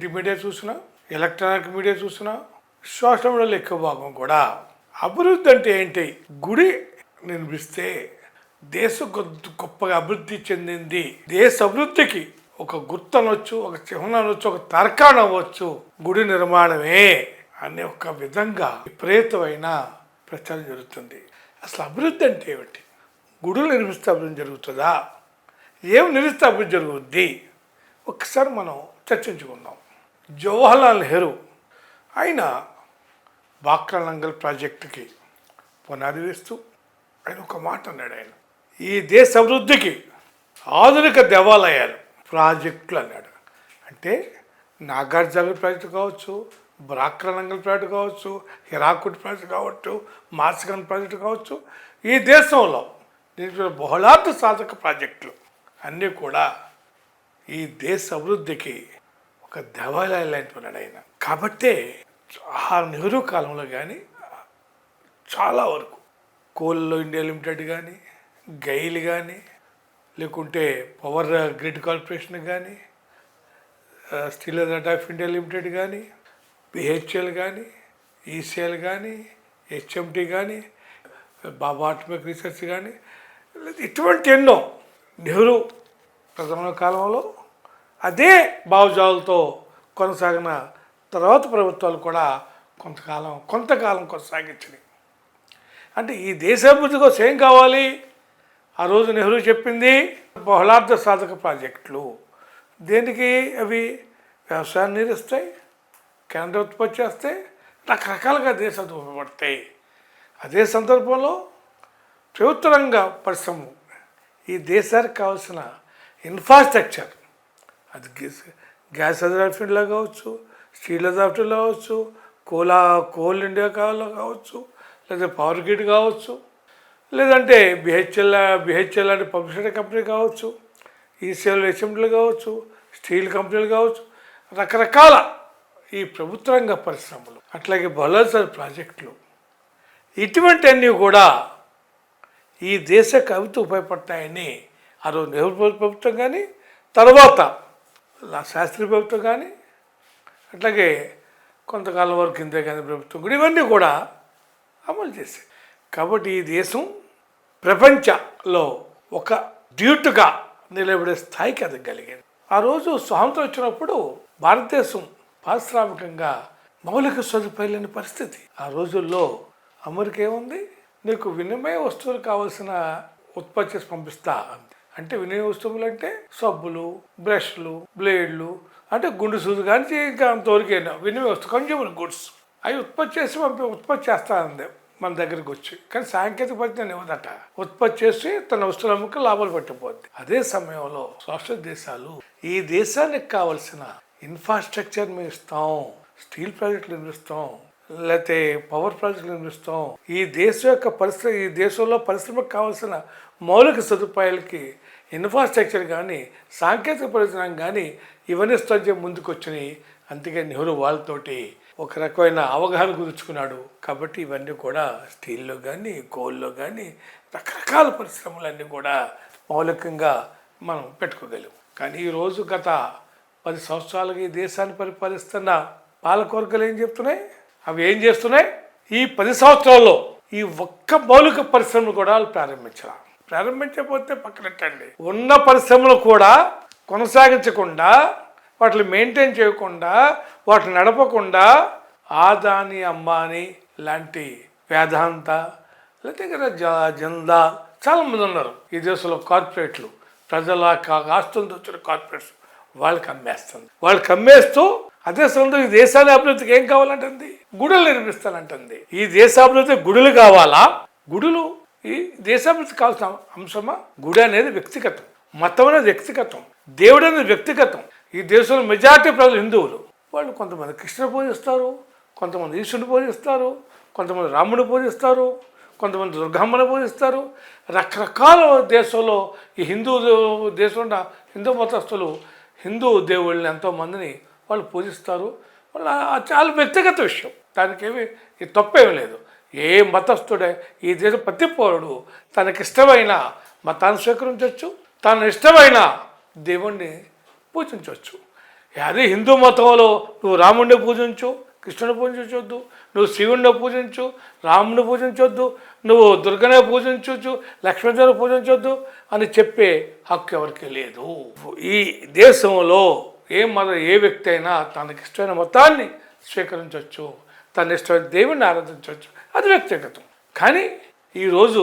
Print media చూసినా electronic media చూసినా social మీడియాలో ఎక్కువ భాగం కూడా. అభివృద్ధి అంటే ఏంటి? గుడి నిర్మిస్తే దేశం గొప్ప- గొప్పగా అభివృద్ధి చెందింది. దేశ అభివృద్ధికి ఒక గుర్తు అనొచ్చు ఒక చిహ్నం అనొచ్చు ఒక తర్కాణ అవ్వచ్చు. గుడి నిర్మాణమే అనే ఒక విధంగా విపరీతమైన ప్రచారం జరుగుతుంది. అసలు అభివృద్ధి అంటే ఏమిటి? గుడులు నిర్మిస్తే అభివృద్ధి జరుగుతుందా? ఏం నిర్మిస్తే అభివృద్ధి జరుగుద్ది? ఒకసారి మనం చర్చించుకుందాం. జవహర్లాల్ నెహ్రూ ఆయన బాక్రానంగల్ ప్రాజెక్టుకి పునాది వేస్తూ ఆయన ఒక మాట అన్నాడు ఆయన. ఈ దేశ అభివృద్ధికి ఆధునిక దేవాలయాలు ప్రాజెక్టులు అన్నాడు. అంటే నాగార్జున ప్రాజెక్టు కావచ్చు బ్రాక్రానంగల్ ప్రాజెక్టు కావచ్చు హిరాకుట్ ప్రాజెక్టు కావచ్చు మాసికన్ ప్రాజెక్టు కావచ్చు ఈ దేశంలో దీంట్లో బహుళార్థ సాధక ప్రాజెక్టులు అన్నీ కూడా ఈ దేశ అభివృద్ధికి ఒక దేవాలయం లాంటి ఆయన. కాబట్టే ఆ నెహ్రూ కాలంలో కానీ చాలా వరకు కోల్లో ఇండియా లిమిటెడ్ కానీ గైల్ కానీ లేకుంటే పవర్ గ్రిడ్ కార్పొరేషన్ కానీ Steel Authority of India Limited కానీ బిహెచ్ఎల్ కానీ ఈసీఎల్ కానీ హెచ్ఎంటీ కానీ బాబా ఆటమిక్ రీసెర్చ్ కానీ ఇటువంటి ఎన్నో నెహ్రూ ప్రథమ కాలంలో అదే భావజాలతో కొనసాగిన తర్వాత ప్రభుత్వాలు కూడా కొంతకాలం కొంతకాలం కొనసాగించినాయి అంటే ఈ దేశాభివృద్ధి కోసం ఏం కావాలి. ఆ రోజు నెహ్రూ చెప్పింది బహుళార్థ సాధక ప్రాజెక్టులు. దేనికి? అవి వ్యవసాయాన్ని నీరుస్తాయి కేంద్ర ఉత్పత్తి చేస్తాయి రకరకాలుగా దేశాలు ఉపయోగపడతాయి అదే సందర్భంలో ప్రభుత్వ రంగ పరిశ్రమ ఈ దేశానికి కావాల్సిన ఇన్ఫ్రాస్ట్రక్చర్ అది గ్యాస్ గ్యాస్ అథారిటీలో కావచ్చు స్టీల్ అథారిటీలో కావచ్చు కోలా కోల్ ఇండియా కావాలో కావచ్చు లేదా పవర్ గ్రిడ్ కావచ్చు లేదంటే బిహెచ్ఎల్ బిహెచ్ఎల్ లాంటి పబ్లిసిటీ కంపెనీ కావచ్చు ఈసీఎల్ అసెంబ్లీ కావచ్చు స్టీల్ కంపెనీలు కావచ్చు రకరకాల ఈ ప్రభుత్వ రంగ పరిశ్రమలు అట్లాగే బలసర్ ప్రాజెక్టులు ఇటువంటివన్నీ కూడా ఈ దేశ కవిత ఉపయోగపడతాయని ఆ రోజు నెహ్రూ ప్రభుత్వం కానీ తర్వాత శాస్త్రీయ ప్రభుత్వం కానీ అట్లాగే కొంతకాలం వరకు ఇందిరాగాంధీ ప్రభుత్వం కూడా ఇవన్నీ కూడా అమలు చేశాయి. కాబట్టి ఈ దేశం ప్రపంచంలో ఒక డ్యూట్గా నిలబడే స్థాయికి ఎదగలిగింది ఆ రోజు స్వాతంత్రం వచ్చినప్పుడు భారతదేశం పారిశ్రామికంగా మౌలిక సదుపాయాలు లేని పరిస్థితి. ఆ రోజుల్లో అమెరికా ఏముంది? నీకు వినిమయ వస్తువులు కావాల్సిన ఉత్పత్తి చేసి పంపిస్తా అంటే వినిమయ వస్తువులు అంటే సబ్బులు బ్రష్లు బ్లేడ్లు అంటే గుండు సూది కానీ ఇంకా అంతవరకైనా వినిమయ వస్తువు కన్జ్యూమర్ గుడ్స్ అవి ఉత్పత్తి చేసి పంపి ఉత్పత్తి చేస్తా ఉంది మన దగ్గరికి వచ్చి. కానీ సాంకేతిక పరిజ్ఞానం ఇవ్వదట. ఉత్పత్తి చేసి తన వస్తువుల అమ్ముకు లాభాలు పట్టిపోద్ది. అదే సమయంలో సోషల్ దేశాలు ఈ దేశానికి కావలసిన ఇన్ఫ్రాస్ట్రక్చర్ మేము ఇస్తాం. స్టీల్ ప్రాజెక్టులు నిర్మిస్తాం. లేకపోతే పవర్ ప్రాజెక్టులు నిర్మిస్తాం. ఈ దేశం యొక్క పరిశ్రమ ఈ దేశంలో పరిశ్రమకు కావాల్సిన మౌలిక సదుపాయాలకి ఇన్ఫ్రాస్ట్రక్చర్ కానీ సాంకేతిక పరిజ్ఞానం కానీ ఇవన్నీ స్థాయి ముందుకొచ్చినాయి. అందుకే నెహ్రూ వాళ్ళతోటి ఒక రకమైన అవగాహన కుదుర్చుకున్నాడు. కాబట్టి ఇవన్నీ కూడా స్టీల్లో కానీ కోల్లో కానీ రకరకాల పరిశ్రమలన్నీ కూడా మౌలికంగా మనం పెట్టుకోగలం. కానీ ఈరోజు గత పది సంవత్సరాలుగా ఈ దేశాన్ని పరిపాలిస్తున్న పాలకవర్గాలు ఏం చెప్తున్నాయి? అవి ఏం చేస్తున్నాయి? ఈ పది సంవత్సరాల్లో ఈ ఒక్క మౌలిక పరిశ్రమను కూడా వాళ్ళు ప్రారంభించారు ప్రారంభించకపోతే పక్కనట్టండి. ఉన్న పరిశ్రమలు కూడా కొనసాగించకుండా వాటిని మెయింటైన్ చేయకుండా వాటిని నడపకుండా ఆదాని అంబానీ లాంటి వేదాంత లేకపోతే జందా చాలామంది ఉన్నారు. ఈ దేశంలో కార్పొరేట్లు ప్రజల కా- ఆస్తులతో వచ్చిన కార్పొరేట్స్ వాళ్ళకి అమ్మేస్తుంది. వాళ్ళకి అమ్మేస్తూ అదే సమయంలో ఈ దేశాన్ని అభివృద్ధికి ఏం కావాలంటుంది? గుడులు నిర్మిస్తానంటుంది. ఈ దేశాభివృద్ధి గుడులు కావాలా? గుడులు ఈ దేశాభివృద్ధి కావాల్సిన అంశమా? గుడి అనేది వ్యక్తిగతం. మతం అనేది వ్యక్తిగతం. దేవుడు అనేది వ్యక్తిగతం. ఈ దేశంలో మెజారిటీ ప్రజలు హిందువులు. వాళ్ళు కొంతమంది కృష్ణ పూజిస్తారు కొంతమంది ఈశ్వరుని పూజిస్తారు కొంతమంది రాముడు పూజిస్తారు కొంతమంది దుర్గమ్మని పూజిస్తారు. రకరకాల దేశంలో ఈ హిందూ దేశంలో హిందూ మతస్థులు హిందూ దేవుళ్ళని ఎంతోమందిని వాళ్ళు పూజిస్తారు. వాళ్ళ చాలా వ్యక్తిగత విషయం. దానికేమి ఈ తప్పేమీ లేదు. ఏ మతస్థుడే ఈ దేశ ప్రతి పౌరుడు తనకిష్టమైన మతాన్ని స్వీకరించవచ్చు తన ఇష్టమైన దేవుణ్ణి పూజించవచ్చు అదే హిందూ మతంలో నువ్వు రాముడిని పూజించు కృష్ణుని పూజించొద్దు నువ్వు శివుడిని పూజించు రాముని పూజించొద్దు నువ్వు దుర్గనే పూజించవచ్చు లక్ష్మీదేవిని పూజించొద్దు అని చెప్పే హక్కు ఎవరికి లేదు. ఈ దేశంలో ఏ మత ఏ వ్యక్తి అయినా తనకిష్టమైన మతాన్ని స్వీకరించవచ్చు తన ఇష్టమైన దేవుణ్ణి ఆరాధించవచ్చు అది వ్యక్తిగతం. కానీ ఈరోజు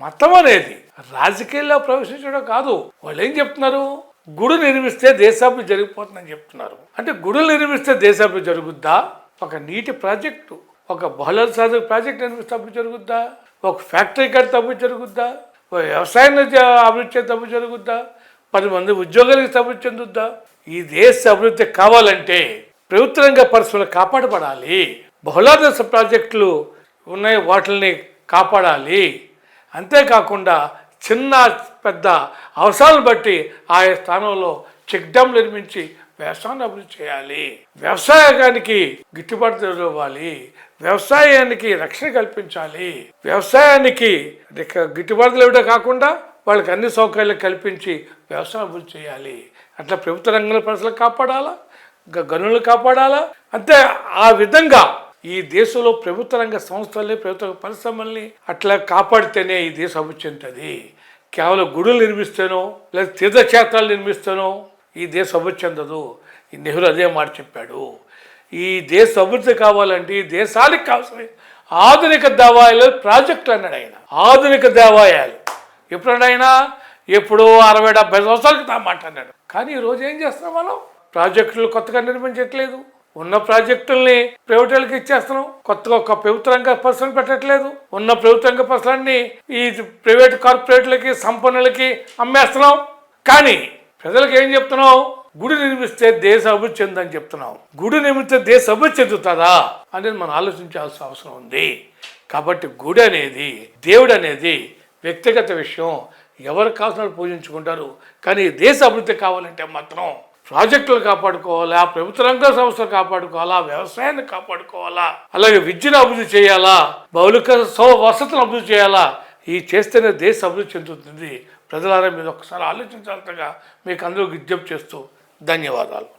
మతం అనేది రాజకీయాల్లో ప్రవేశించడం కాదు. వాళ్ళు ఏం చెప్తున్నారు? గుడి నిర్మిస్తే దేశాభివృద్ధి జరిగిపోతుందని చెప్తున్నారు. అంటే గుడులు నిర్మిస్తే దేశాభివృద్ధి జరుగుద్దా? ఒక నీటి ప్రాజెక్టు ఒక బహుళ సాధక ప్రాజెక్ట్ నిర్మిస్తే అభివృద్ధి జరుగుద్దా? ఒక ఫ్యాక్టరీ కడితే అభివృద్ధి జరుగుద్దా? ఒక వ్యవసాయాన్ని అభివృద్ధి చేస్తే అభివృద్ధి జరుగుద్దా? పది మంది ఉద్యోగాలకు అభివృద్ధి చెందుద్దా? ఈ దేశ అభివృద్ధి కావాలంటే ప్రభుత్వ రంగ పరిశ్రమలు కాపాడబడాలి. బహుళాదశ ప్రాజెక్టులు ఉన్నాయి వాటిని కాపాడాలి. అంతేకాకుండా చిన్న పెద్ద అవసరాలను బట్టి ఆయా స్థానంలో చెక్ డ్యామ్ నిర్మించి వ్యవసాయాన్ని అభివృద్ధి చేయాలి. వ్యవసాయానికి గిట్టుబాటు ఇవ్వాలి. వ్యవసాయానికి రక్షణ కల్పించాలి. వ్యవసాయానికి గిట్టుబాటులు ఇవ్వడం కాకుండా వాళ్ళకి అన్ని సౌకర్యాలు కల్పించి వ్యవసాయం అభివృద్ధి చేయాలి. అట్లా ప్రభుత్వ రంగంలో పరిస్థితులు కాపాడాలా? గనులు కాపాడాలా? అంతే ఆ విధంగా ఈ దేశంలో ప్రభుత్వ రంగ సంస్థల్ని ప్రభుత్వ పరిశ్రమల్ని అట్లా కాపాడితేనే ఈ దేశం అభివృద్ధి చెందుతుంది. కేవలం గుడులు నిర్మిస్తేనో లేదా తీర్థక్షేత్రాలు నిర్మిస్తేనో ఈ దేశం అభివృద్ధి చెందదు. ఈ నెహ్రూ అదే మాట చెప్పాడు. ఈ దేశ అభివృద్ధి కావాలంటే ఈ దేశానికి కావాల్సిన ఆధునిక దేవాలయాలు ప్రాజెక్టులు అన్నాడు ఆయన. ఆధునిక దేవాలయాలు. ఎప్పుడైనా ఎప్పుడో అరవై డెబ్బై సంవత్సరాల మాట మాట్లాడాడు కానీ ఈరోజు ఏం చేస్తున్నాం మనం? ప్రాజెక్టులు కొత్తగా నిర్మించట్లేదు. ఉన్న ప్రాజెక్టుల్ని ప్రైవేట్ వాళ్ళకి ఇచ్చేస్తున్నాం. కొత్తగా ఒక ప్రభుత్వ రంగ పరిశ్రమలు పెట్టట్లేదు. ఉన్న ప్రభుత్వ రంగ పరిశ్రమలన్నీ ఈ ప్రైవేట్ కార్పొరేట్లకి సంపన్నులకి అమ్మేస్తున్నాం. కానీ ప్రజలకు ఏం చెప్తున్నాం గుడి నిర్మిస్తే దేశ అభివృద్ధి చెందని చెప్తున్నాం గుడి నిర్మిస్తే దేశ అభివృద్ధి చెందుతుందా? అనేది మనం ఆలోచించాల్సిన అవసరం ఉంది. కాబట్టి గుడి అనేది దేవుడు అనేది వ్యక్తిగత విషయం. ఎవరు కావాల్సిన పూజించుకుంటారు. కానీ దేశ అభివృద్ధి కావాలంటే మాత్రం ప్రాజెక్టులు కాపాడుకోవాలా ప్రభుత్వ రంగ సంస్థలు కాపాడుకోవాలా వ్యవసాయాన్ని కాపాడుకోవాలా అలాగే విద్యను అభివృద్ధి చేయాలా మౌలిక సౌ వసతులు అభివృద్ధి చేయాలా ఈ చేస్తేనే దేశ అభివృద్ధి చెందుతుంది. ప్రజలారా మీద ఒకసారి ఆలోచించాలంతగా మీకు అందరూ విజ్ఞప్తి చేస్తూ ధన్యవాదాలు.